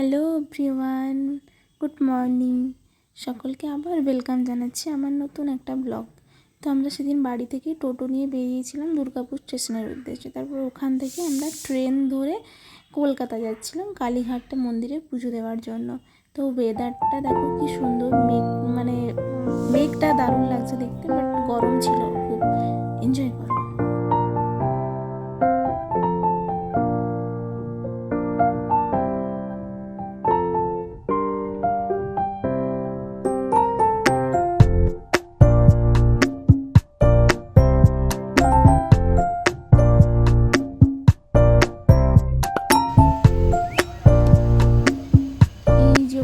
Hello everyone, good morning. সকলকে আবার welcome জানাচ্ছি আমার নতুন একটা ব্লগ। তো আমরা সেদিন বাড়ি থেকে টোটো নিয়ে বেরিয়েছিলাম দুর্গাপুর স্টেশনের উদ্দেশ্যে। তারপর ওখান থেকে আমরা ট্রেন ধরে কলকাতা যাচ্ছিলাম কালীঘাটটা মন্দিরে পুজো দেওয়ার জন্য। তো ওয়েদারটা দেখো কি সুন্দর, মেঘ মানে মেঘটা দারুণ লাগছে দেখতে বাট গরম ছিল খুব। এনজয় করো।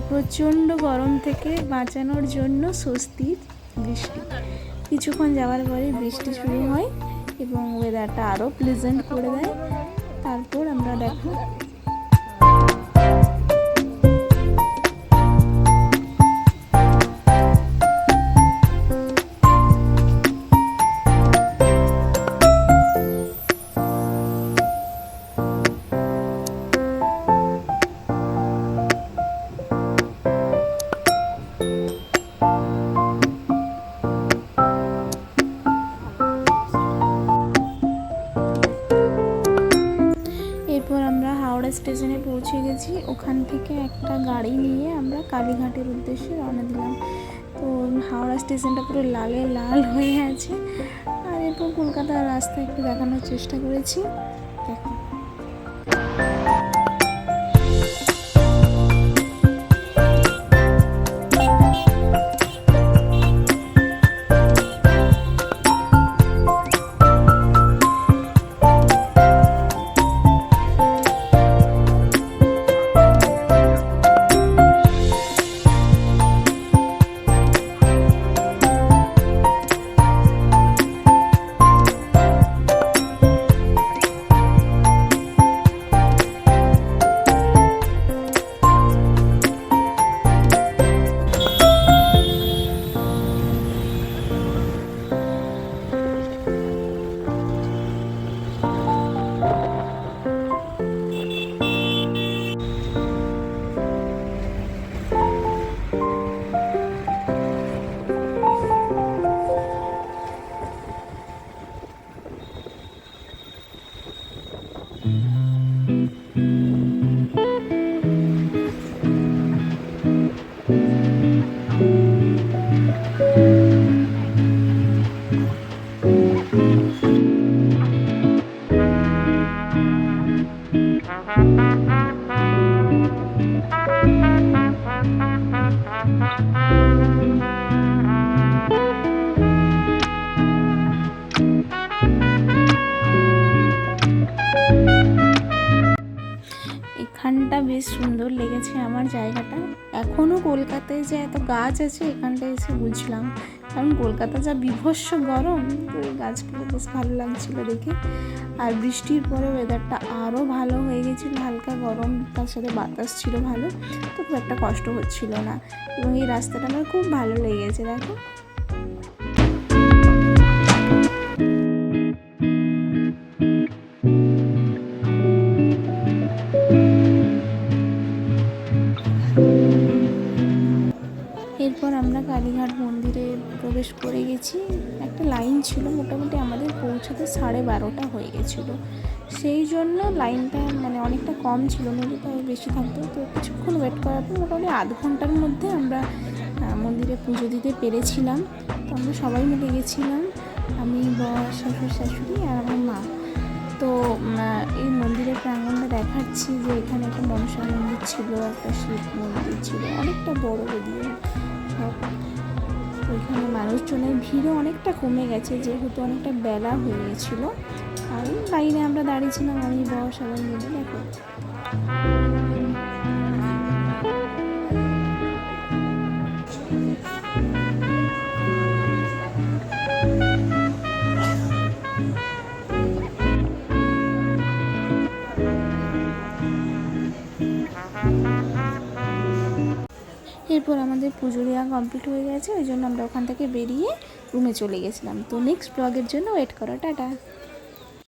প্রচণ্ড গরম থেকে বাঁচানোর জন্য স্বস্তির বৃষ্টি। কিছুক্ষণ যাওয়ার পরে বৃষ্টি শুরু হয় এবং ওয়েদারটা আরও প্লেজেন্ট করে দেয়। তারপর আমরা দেখো স্টেশনে পৌঁছে গেছি। ওখান থেকে একটা গাড়ি নিয়ে আমরা কালীঘাটের উদ্দেশ্যে রওনা দিলাম। তো হাওড়া স্টেশনটা পুরো লালে লাল হয়ে আছে। আর এরপর কলকাতার রাস্তা একটু দেখানোর চেষ্টা করেছি। দেখো। এখানটা বেশ সুন্দর লেগেছে আমার জায়গাটা। এখনও কলকাতায় যে এত গাছ আছে এখানটায় এসে বুঝলাম। কারণ কলকাতা যা বিভৎস গরম, তো এই গাছগুলো বেশ ভালো লাগছিল দেখে। আর বৃষ্টির পরে ওয়েদারটা আরও ভালো হয়ে গেছিল, হালকা গরম, তার সাথে বাতাস ছিল ভালো। তো খুব একটা কষ্ট হচ্ছিল না। এবং এই রাস্তাটা আমার খুব ভালো লেগেছে, দেখো। প্রবেশ করে গেছি। একটা লাইন ছিল, মোটামুটি আমাদের পৌঁছাতে সাড়ে বারোটা হয়ে গেছিল। সেই জন্য লাইনটা মানে অনেকটা কম ছিল নদী তো বেশি থাকতো। তো কিছুক্ষণ ওয়েট করার পর মোটামুটি আধ ঘণ্টার মধ্যে আমরা মন্দিরে পুজো দিতে পেরেছিলাম। তো আমরা সবাই মিলে গেছিলাম, আমি, বর, শ্বশুর, শাশুড়ি আর আমার মা। তো এই মন্দিরের প্রাঙ্গণটা দেখাচ্ছি যে এখানে একটা মনসা মন্দির ছিল, একটা শিব মন্দির ছিল, অনেকটা বড় যদিও সব তো এখানে মানুষজনের ভিড়ও অনেকটা কমে গেছে, যেহেতু অনেকটা বেলা হয়ে গেছিল। আর লাইনে আমরা দাঁড়িয়েছিলাম, আমি, বস, সবাই মিলে, দেখো। এরপর আমাদের পুজো দেওয়া কমপ্লিট হয়ে গেছে, ওই জন্য আমরা ওখান থেকে বেরিয়ে রুমে চলে গেছিলাম। তো নেক্সট ব্লগের জন্য ওয়েট করো, টাটা।